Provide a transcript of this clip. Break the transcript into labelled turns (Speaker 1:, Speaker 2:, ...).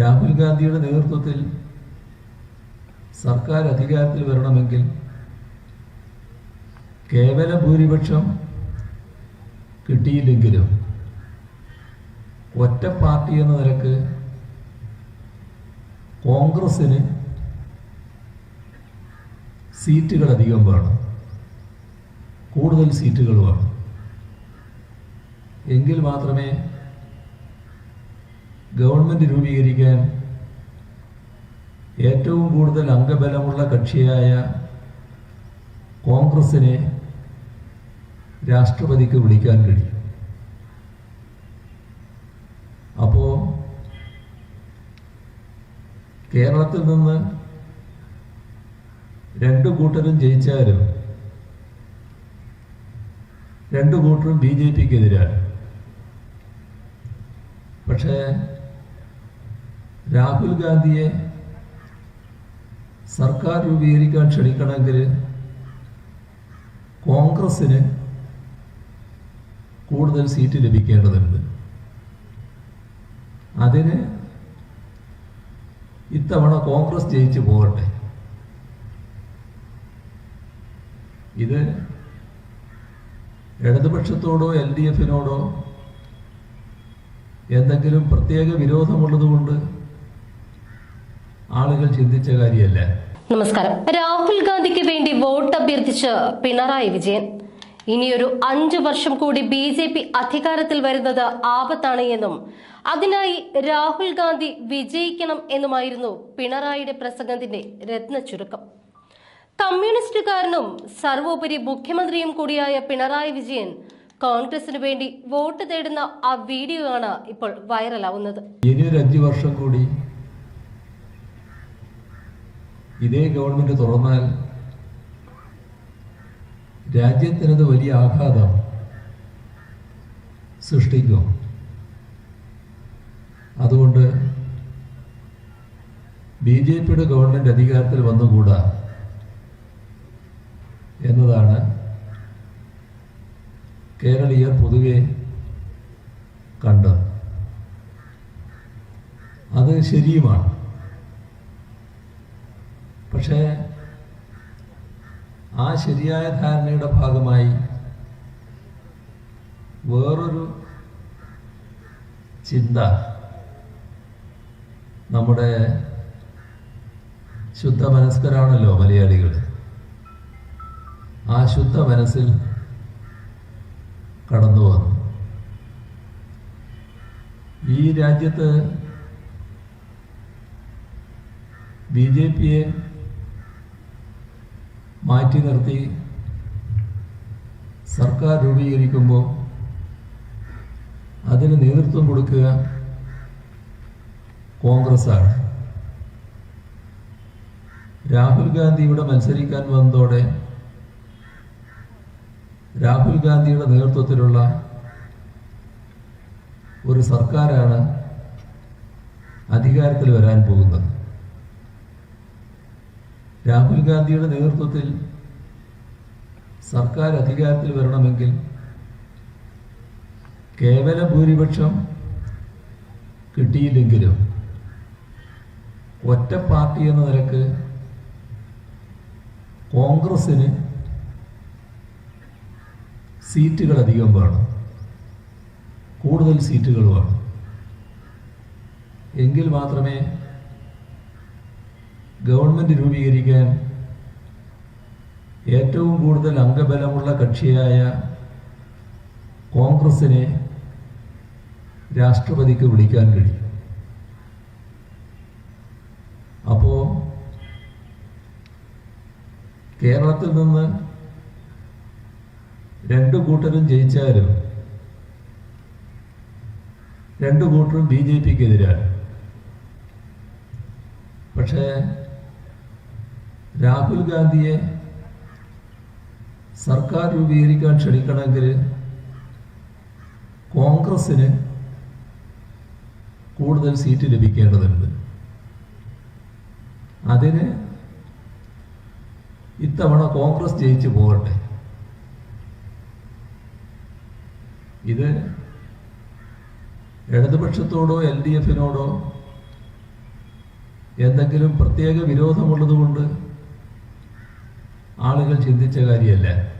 Speaker 1: രാഹുൽ ഗാന്ധിയുടെ നേതൃത്വത്തിൽ സർക്കാർ അധികാരത്തിൽ വരണമെങ്കിൽ കേവല ഭൂരിപക്ഷം കിട്ടിയില്ലെങ്കിലും ഒറ്റ പാർട്ടി എന്ന നിലയ്ക്ക് കോൺഗ്രസ്സിന് സീറ്റുകൾ അധികം വേണം. കൂടുതൽ സീറ്റുകൾ വേണം. എങ്കിൽ മാത്രമേ ഗവൺമെന്റ് രൂപീകരിക്കാൻ ഏറ്റവും കൂടുതൽ അംഗബലമുള്ള കക്ഷിയായ കോൺഗ്രസിനെ രാഷ്ട്രപതിക്ക് വിളിക്കാൻ കഴിയും. അപ്പോൾ കേരളത്തിൽ നിന്ന് രണ്ടു കൂട്ടരും ജയിച്ചാലും രണ്ടു കൂട്ടരും ബി ജെ പിക്ക് എതിരാണ് പക്ഷേ രാഹുൽ ഗാന്ധിയെ സർക്കാർ രൂപീകരിക്കാൻ ക്ഷണിക്കണമെങ്കിൽ കോൺഗ്രസ്സിന് കൂടുതൽ സീറ്റ് ലഭിക്കേണ്ടതുണ്ട്. അതിന് ഇത്തവണ കോൺഗ്രസ് ജയിച്ചു പോകട്ടെ. ഇത് ഇടതുപക്ഷത്തോടോ എൽ ഡി എഫിനോടോ എന്തെങ്കിലും പ്രത്യേക വിരോധമുള്ളതുകൊണ്ട് ആളുകൾ ചിന്തിച്ച കാര്യമല്ല.
Speaker 2: നമസ്കാരം. രാഹുൽ ഗാന്ധിക്ക് വേണ്ടി വോട്ട് അഭ്യർത്ഥിച്ച് പിണറായി വിജയൻ. ഇനിയൊരു അഞ്ചു വർഷം കൂടി ബി ജെ പി അധികാരത്തിൽ വരുന്നത് ആപത്താണ് എന്നും അതിനായി രാഹുൽ ഗാന്ധി വിജയിക്കണം എന്നുമായിരുന്നു പിണറായിയുടെ പ്രസംഗത്തിന്റെ രത്ന ചുരുക്കം. കമ്മ്യൂണിസ്റ്റുകാരനും സർവോപരി മുഖ്യമന്ത്രിയും കൂടിയായ പിണറായി വിജയൻ കോൺഗ്രസിന് വേണ്ടി വോട്ട് തേടുന്ന ആ വീഡിയോ ആണ് ഇപ്പോൾ വൈറലാവുന്നത്.
Speaker 1: ഇനിയൊരു അഞ്ചു വർഷം കൂടി ഇതേ ഗവൺമെന്റ് തുറന്നാൽ രാജ്യത്തിനത് വലിയ ആഘാതം സൃഷ്ടിക്കും. അതുകൊണ്ട് ബി ജെ പിയുടെ ഗവൺമെന്റ് അധികാരത്തിൽ വന്നുകൂടാ എന്നതാണ് കേരളീയർ പൊതുവെ കണ്ടത്. അത് ശരിയുമാണ്. പക്ഷേ ആ ശരിയായ ധാരണയുടെ ഭാഗമായി വേറൊരു ചിന്ത നമ്മുടെ ശുദ്ധ മനസ്കരാണല്ലോ മലയാളികൾ. ആ ശുദ്ധ മനസ്സിൽ കടന്നു വന്നു. ഈ രാജ്യത്ത് ബി ജെ പിയെ മാറ്റി നിർത്തി. സർക്കാർ രൂപീകരിക്കുമ്പോൾ അതിന് നേതൃത്വം കൊടുക്കുക കോൺഗ്രസ്സാണ്. രാഹുൽ ഗാന്ധി ഇവിടെ മത്സരിക്കാൻ വന്നതോടെ രാഹുൽ ഗാന്ധിയുടെ നേതൃത്വത്തിലുള്ള ഒരു സർക്കാരാണ് അധികാരത്തിൽ വരാൻ പോകുന്നത്. രാഹുൽ ഗാന്ധിയുടെ നേതൃത്വത്തിൽ സർക്കാർ അധികാരത്തിൽ വരണമെങ്കിൽ കേവല ഭൂരിപക്ഷം കിട്ടിയില്ലെങ്കിലും ഒറ്റ പാർട്ടി എന്ന നിലയ്ക്ക് കോൺഗ്രസ്സിന് സീറ്റുകൾ അധികം വേണം. കൂടുതൽ സീറ്റുകൾ വേണം. എങ്കിൽ മാത്രമേ ഗവൺമെന്റ് രൂപീകരിക്കാൻ ഏറ്റവും കൂടുതൽ അംഗബലമുള്ള കക്ഷിയായ കോൺഗ്രസിനെ രാഷ്ട്രപതിക്ക് വിളിക്കാൻ കഴിയും. അപ്പോൾ കേരളത്തിൽ നിന്ന് രണ്ടു കൂട്ടരും ജയിച്ചാലും രണ്ടു കൂട്ടരും ബി ജെ പിക്ക് എതിരാണ് പക്ഷേ രാഹുൽ ഗാന്ധിയെ സർക്കാർ രൂപീകരിക്കാൻ ക്ഷണിക്കണമെങ്കിൽ കോൺഗ്രസ്സിന് കൂടുതൽ സീറ്റ് ലഭിക്കേണ്ടതുണ്ട്. അതിന് ഇത്തവണ കോൺഗ്രസ് ജയിച്ചു പോകട്ടെ. ഇത് ഇടതുപക്ഷത്തോടോ എൽ ഡി എഫിനോടോ എന്തെങ്കിലും പ്രത്യേക വിരോധമുള്ളതുകൊണ്ട് ആളുകൾ ചിന്തിച്ച കാര്യമല്ല.